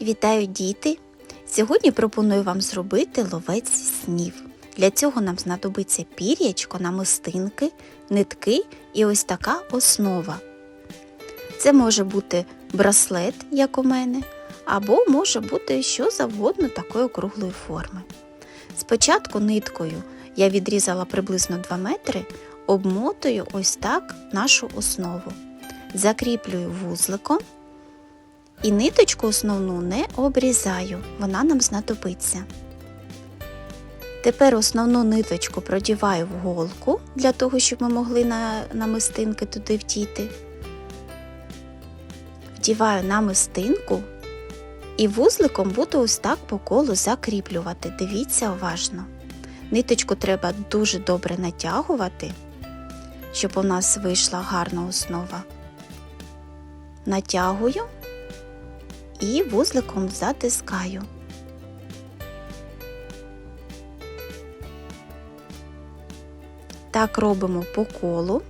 Вітаю діти! Сьогодні пропоную вам зробити ловець снів. Для цього нам знадобиться пір'ячко, намистинки, нитки і ось така основа. Це може бути браслет, як у мене, або може бути що завгодно такої округлої форми. Спочатку ниткою я відрізала приблизно 2 метри, обмотую ось так нашу основу. Закріплюю вузликом і ниточку основну не обрізаю, вона нам знадобиться. Тепер основну ниточку продіваю в голку для того, щоб ми могли на намистинки туди вдіти. Вдіваю намистинку і вузликом буду ось так по колу закріплювати. Дивіться уважно. Ниточку треба дуже добре натягувати, щоб у нас вийшла гарна основа. Натягую і вузликом затискаю. Так робимо по колу.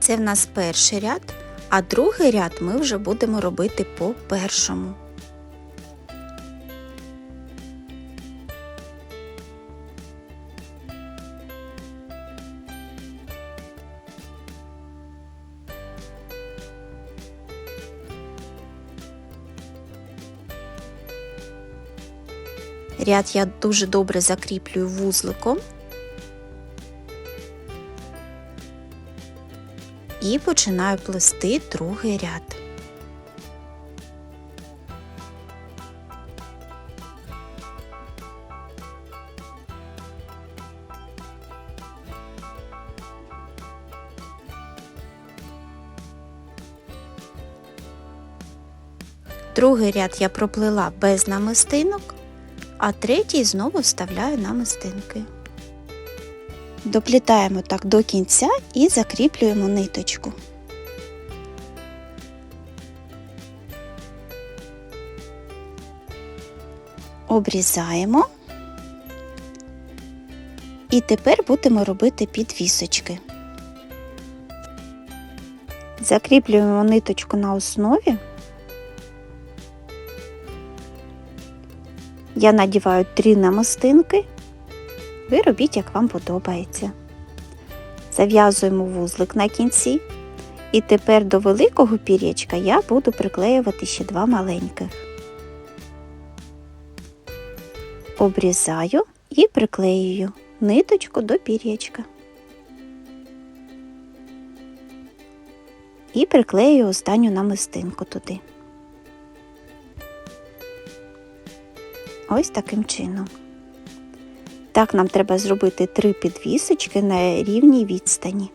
Це в нас перший ряд, а другий ряд ми вже будемо робити по першому. Ряд я дуже добре закріплюю вузликом і починаю плести другий ряд. Другий ряд я проплела без намистинок, а третій знову вставляю намистинки. Доплітаємо так до кінця і закріплюємо ниточку. Обрізаємо. І тепер будемо робити підвісочки. Закріплюємо ниточку на основі. Я надіваю три намистинки. Ви робіть, як вам подобається. Зав'язуємо вузлик на кінці. І тепер до великого пір'ячка я буду приклеювати ще два маленьких. Обрізаю і приклеюю ниточку до пір'ячка. І приклею останню намистинку туди. Ось таким чином. Так нам треба зробити три підвісочки на рівній відстані.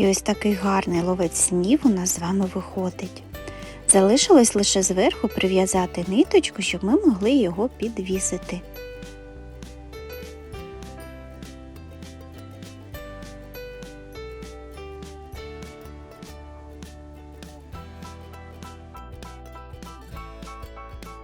І ось такий гарний ловець снів у нас з вами виходить. Залишилось лише зверху прив'язати ниточку, щоб ми могли його підвісити.